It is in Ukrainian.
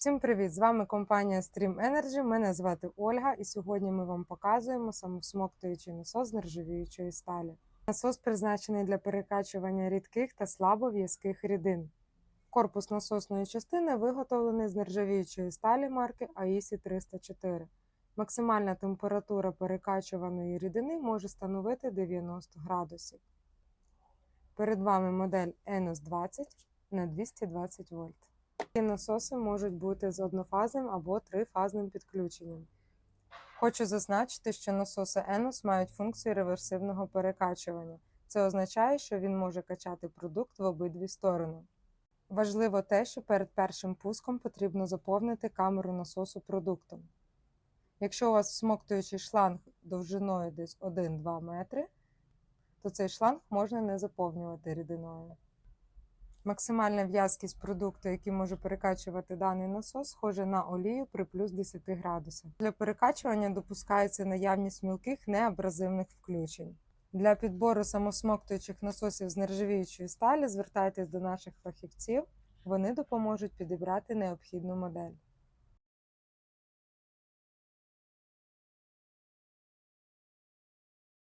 Всім привіт! З вами компанія Stream Energy. Мене звати Ольга, і сьогодні ми вам показуємо самовсмоктуючий насос з нержавіючої сталі. Насос призначений для перекачування рідких та слабов'язких рідин. Корпус насосної частини виготовлений з нержавіючої сталі марки AISI 304. Максимальна температура перекачуваної рідини може становити 90 градусів. Перед вами модель ENOS 20 на 220 вольт. Ці насоси можуть бути з однофазним або трифазним підключенням. Хочу зазначити, що насоси ENOS мають функцію реверсивного перекачування. Це означає, що він може качати продукт в обидві сторони. Важливо те, що перед першим пуском потрібно заповнити камеру насосу продуктом. Якщо у вас всмоктуючий шланг довжиною десь 1-2 метри, то цей шланг можна не заповнювати рідиною. Максимальна в'язкість продукту, який може перекачувати даний насос, схожа на олію при плюс 10 градусах. Для перекачування допускається наявність мілких неабразивних включень. Для підбору самосмоктуючих насосів з нержавіючої сталі звертайтесь до наших фахівців, вони допоможуть підібрати необхідну модель.